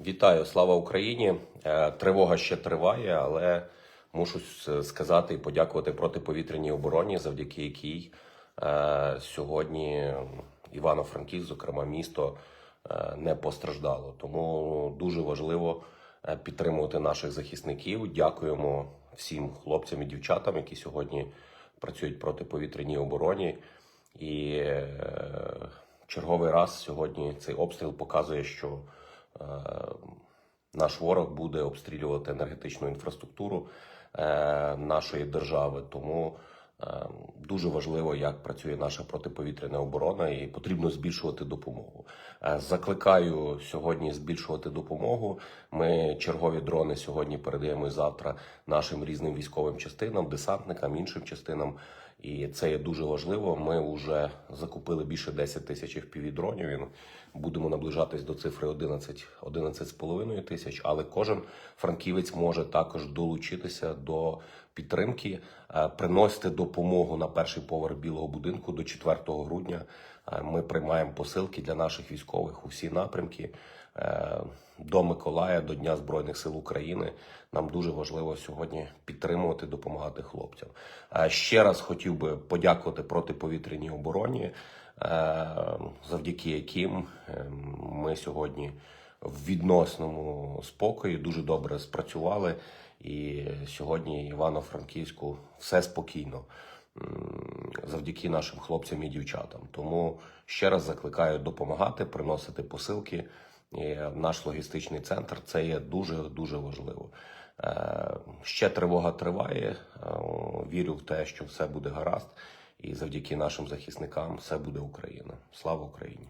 Вітаю, слава Україні! Е, Тривога ще триває, але мушу сказати і подякувати протиповітряній обороні, завдяки якій е, сьогодні Івано-Франківськ, зокрема місто, е, не постраждало. Тому дуже важливо підтримувати наших захисників. Дякуємо всім хлопцям і дівчатам, які сьогодні працюють протиповітряній обороні. І черговий раз сьогодні цей обстріл показує, що наш ворог буде обстрілювати енергетичну інфраструктуру е, нашої держави. Тому е, дуже важливо, як працює наша протиповітряна оборона, і потрібно збільшувати допомогу. Е, Закликаю сьогодні збільшувати допомогу. Ми чергові дрони сьогодні передаємо і завтра нашим різним військовим частинам, десантникам, іншим частинам. І це є дуже важливо. Ми вже закупили більше 10 тисяч FPV-дронів. Будемо наближатись до цифри 11, 11,5 тисяч. Але кожен франківець може також долучитися до підтримки, е, приносити допомогу на перший поверх білого будинку до 4 грудня. Е, Ми приймаємо посилки для наших військових у всі напрямки. До Миколая, до Дня Збройних сил України нам дуже важливо сьогодні підтримувати, допомагати хлопцям. Ще раз хотів би подякувати протиповітряній обороні, е, завдяки яким е, ми сьогодні в відносному спокої дуже добре спрацювали. І сьогодні Івано-Франківську все спокійно завдяки нашим хлопцям і дівчатам. Тому ще раз закликаю допомагати, приносити посилки. Наш логістичний центр це є дуже дуже важливо. Е, Ще тривога триває. Е, Вірю в те, що все буде гаразд, і завдяки нашим захисникам все буде Україна. Слава Україні!